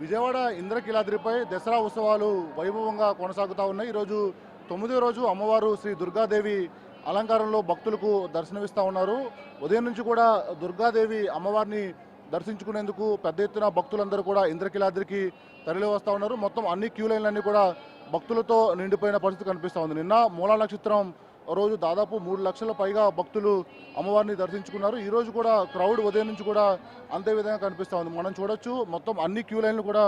విజయవాడ ఇంద్రకీలాద్రిపై దసరా ఉత్సవాలు వైభవంగా కొనసాగుతూ ఉన్నాయి. ఈరోజు తొమ్మిదో రోజు అమ్మవారు శ్రీ దుర్గాదేవి అలంకారంలో భక్తులకు దర్శనమిస్తూ ఉన్నారు. ఉదయం నుంచి కూడా దుర్గాదేవి అమ్మవారిని దర్శించుకునేందుకు పెద్ద ఎత్తున భక్తులందరూ కూడా ఇంద్రకీలాద్రికి తరలి వస్తూ ఉన్నారు. మొత్తం అన్ని క్యూ లైన్లన్నీ కూడా భక్తులతో నిండిపోయిన పరిస్థితి కనిపిస్తూ ఉంది. నిన్న మూలా నక్షత్రం రోజు దాదాపు మూడు లక్షల పైగా భక్తులు అమ్మవారిని దర్శించుకున్నారు. ఈ రోజు కూడా క్రౌడ్ ఉదయం నుంచి కూడా అంతే విధంగా కనిపిస్తూ ఉంది. మనం చూడొచ్చు మొత్తం అన్ని క్యూ లైన్లు కూడా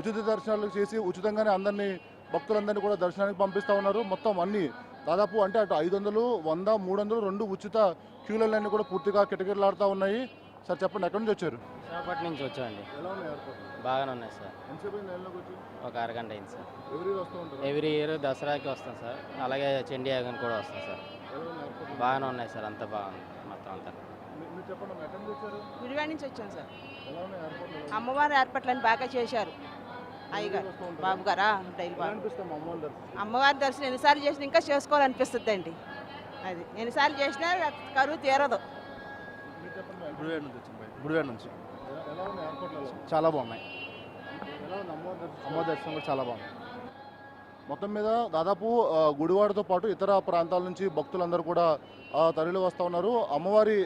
ఉచిత దర్శనాలు చేసి ఉచితంగానే అందరినీ భక్తులందరినీ కూడా దర్శనానికి పంపిస్తూ ఉన్నారు. మొత్తం అన్ని దాదాపు అంటే అటు ఐదు వందలు వంద మూడు వందలు రెండు ఉచిత క్యూ లైన్లన్నీ కూడా పూర్తిగా కిటకిటలాడుతూ ఉన్నాయి. సార్ చెప్పండి ఎక్కడి నుంచి వచ్చారు? విశాఖపట్నం నుంచి వచ్చామండి. ఎలా ఉన్నాయి ఏర్పాట్లు బాగానే ఉన్నాయి సార్. ఎంతసేపు లైన్లోకి వచ్చి ఒక అరగంట అయింది సార్. ఎవరి వస్తూ ఉంటారు? ఎవ్రీ ఇయర్ దసరాకి వస్తాం సార్. అలాగే చండీ యాగన్ కూడా వస్తాం సార్. ఎలా? బాగానే ఉన్నాయి సార్ అంతా బాగుంది మొత్తం అంతా. మీ- మీరు చెప్పండి అమ్మా, ఎక్కడి నుంచి వచ్చారు? విడివాడ నుంచి వచ్చాను సార్. ఎలా ఉన్నాయి ఏర్పాట్లు? ఉన్నాయి? అమ్మవారి ఏర్పాట్లను బాగా చేశారు. అయ్యగారు? బాబు గారా? డైలీ ఎలా బాబు. అనిపిస్తాం అమ్మవారి దర్శనం? అమ్మవారి దర్శనం ఎన్నిసార్లు చేసినా ఇంకా చేసుకోవాలనిపిస్తుంది అండి అది ఎన్నిసార్లు చేసినా కరువు తీరదు. మీరు చెప్పండి మేడం. గుడివాడ నుంచి వచ్చింది బయట గుడివాడ నుంచి. చాలా బాగున్నాయి? అమ్మ దర్శనం? కూడా చాలా బాగుంది. మొత్తం మీద దాదాపు గుడివాడతో పాటు ఇతర ప్రాంతాల నుంచి భక్తులందరూ కూడా తరలి వస్తూ ఉన్నారు. అమ్మవారి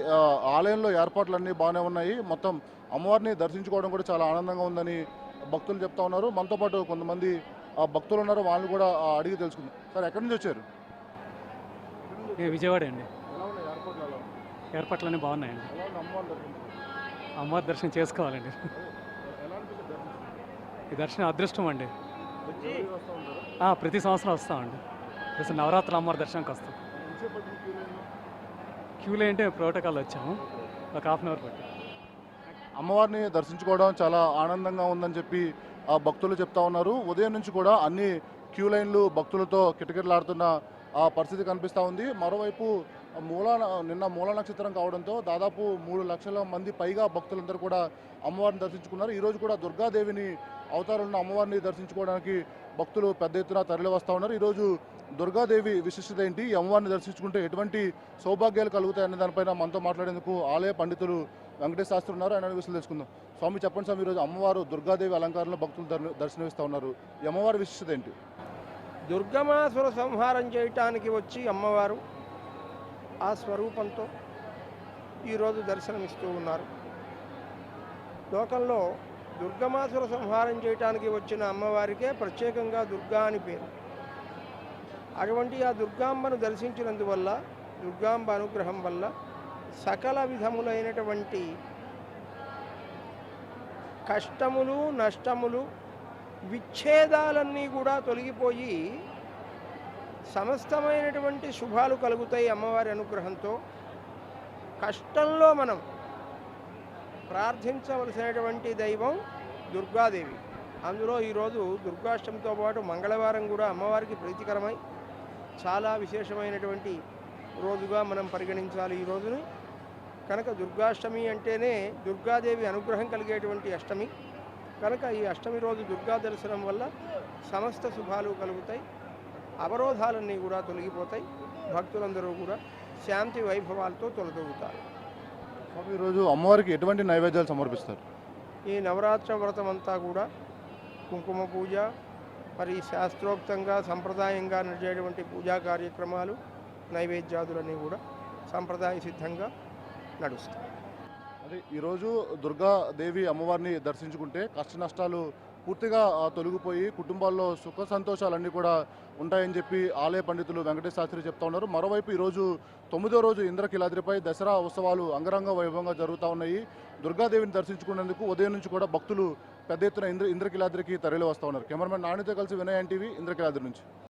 ఆలయంలో ఏర్పాట్లన్నీ బాగానే ఉన్నాయి. మొత్తం అమ్మవారిని దర్శించుకోవడం కూడా చాలా ఆనందంగా ఉందని భక్తులు చెప్తా ఉన్నారు. మనతో పాటు కొంతమంది భక్తులు ఉన్నారు. వాళ్ళని కూడా అడిగి తెలుసుకుందాం. సార్ ఎక్కడి నుంచి వచ్చారు? ఏ విజయవాడ అండి. ఏర్పాట్లన్నీ బాగున్నాయండి. అమ్మవారి దర్శనం చేసుకోవాలండి. ఈ దర్శనం అదృష్టం అండి. ప్రతి సంవత్సరం వస్తామండి. ప్రతి నవరాత్రుల అమ్మవారి దర్శనంకి వస్తాం. క్యూ క్యూలో ఏంటి ప్రోటోకాల్ వచ్చాము. ఒక హాఫ్ అన్ అవర్ పట్టి. అమ్మవారిని దర్శించుకోవడం చాలా ఆనందంగా ఉందని చెప్పి ఆ భక్తులు చెప్తా ఉన్నారు. ఉదయం నుంచి కూడా అన్ని క్యూ లైన్లు భక్తులతో కిటకిటలాడుతున్న ఆ పరిస్థితి కనిపిస్తూ ఉంది. మరోవైపు మూల నిన్న మూల నక్షత్రం కావడంతో దాదాపు మూడు లక్షల మంది పైగా భక్తులందరూ కూడా అమ్మవారిని దర్శించుకున్నారు. ఈరోజు కూడా దుర్గాదేవిని అవతారంలో అమ్మవారిని దర్శించుకోవడానికి భక్తులు పెద్ద ఎత్తున తరలి వస్తూ ఉన్నారు. ఈరోజు దుర్గాదేవి విశిష్టత ఏంటి? అమ్మవారిని దర్శించుకుంటే ఎటువంటి సౌభాగ్యాలు కలుగుతాయనే దానిపైన మనతో మాట్లాడేందుకు ఆలయ పండితులు వెంకటేశ్ శాస్త్రి ఉన్నారు. ఆయన విషయాలు తెలుసుకుందాం. స్వామి చెప్పండి స్వామి ఈరోజు అమ్మవారు దుర్గాదేవి అలంకారంలో భక్తులు దర్శనమిస్తూ ఉన్నారు. అమ్మవారి విశిష్టత ఏంటి? దుర్గమాసుర సంహారం చేయటానికి వచ్చి అమ్మవారు ఆ స్వరూపంతో ఈరోజు దర్శనమిస్తూ ఉన్నారు. లోకంలో దుర్గమాసుర సంహారం చేయటానికి వచ్చిన అమ్మవారికే ప్రత్యేకంగా దుర్గా అని పేరు. అటువంటి ఆ దుర్గాంబను దర్శించినందువల్ల దుర్గాంబ అనుగ్రహం వల్ల సకల విధములైనటువంటి కష్టములు నష్టములు విచ్ఛేదాలన్నీ కూడా తొలగిపోయి సమస్తమైనటువంటి శుభాలు కలుగుతాయి అమ్మవారి అనుగ్రహంతో. కష్టంలో మనం ప్రార్థించవలసినటువంటి దైవం దుర్గాదేవి. అందులో ఈరోజు దుర్గాష్టమితో పాటు మంగళవారం కూడా అమ్మవారికి ప్రీతికరమై చాలా విశేషమైనటువంటి రోజుగా మనం పరిగణించాలి ఈ రోజుని. కనుక దుర్గాష్టమి అంటేనే దుర్గాదేవి అనుగ్రహం కలిగేటువంటి అష్టమి. కనుక ఈ అష్టమి రోజు దుర్గా దర్శనం వల్ల సమస్త శుభాలు కలుగుతాయి. అవరోధాలన్నీ కూడా తొలగిపోతాయి. భక్తులందరూ కూడా శాంతి వైభవాలతో స్వామి ఈరోజు అమ్మవారికి ఎటువంటి నైవేద్యాలు సమర్పిస్తారు? ఈ నవరాత్రి వ్రతం అంతా కూడా కుంకుమ పూజ మరి శాస్త్రోక్తంగా సంప్రదాయంగా నడిచేటువంటి పూజా కార్యక్రమాలు నైవేద్యాదులన్నీ కూడా సంప్రదాయ సిద్ధంగా నడుస్తాయి. అదే ఈరోజు దుర్గాదేవి అమ్మవారిని దర్శించుకుంటే కష్ట నష్టాలు పూర్తిగా ఆ, తొలగిపోయి కుటుంబాల్లో సుఖ సంతోషాలన్నీ కూడా ఉంటాయని చెప్పి ఆలయ పండితులు వెంకటేశ్వర శాస్త్రి చెప్తా ఉన్నారు. మరోవైపు ఈరోజు తొమ్మిదో రోజు ఇంద్రకిలాద్రిపై దసరా ఉత్సవాలు అంగరంగ వైభవంగా జరుగుతూ ఉన్నాయి. దుర్గాదేవిని దర్శించుకునేందుకు ఉదయం నుంచి కూడా భక్తులు పెద్ద ఎత్తున ఇంద్ర ఇంద్రకిలాద్రికి తరలి వస్తూ ఉన్నారు. కెమెరామెన్ నాణ్యత కలిసి వినయ్ ఎన్టీవీ ఇంద్రకిలాద్రి నుంచి.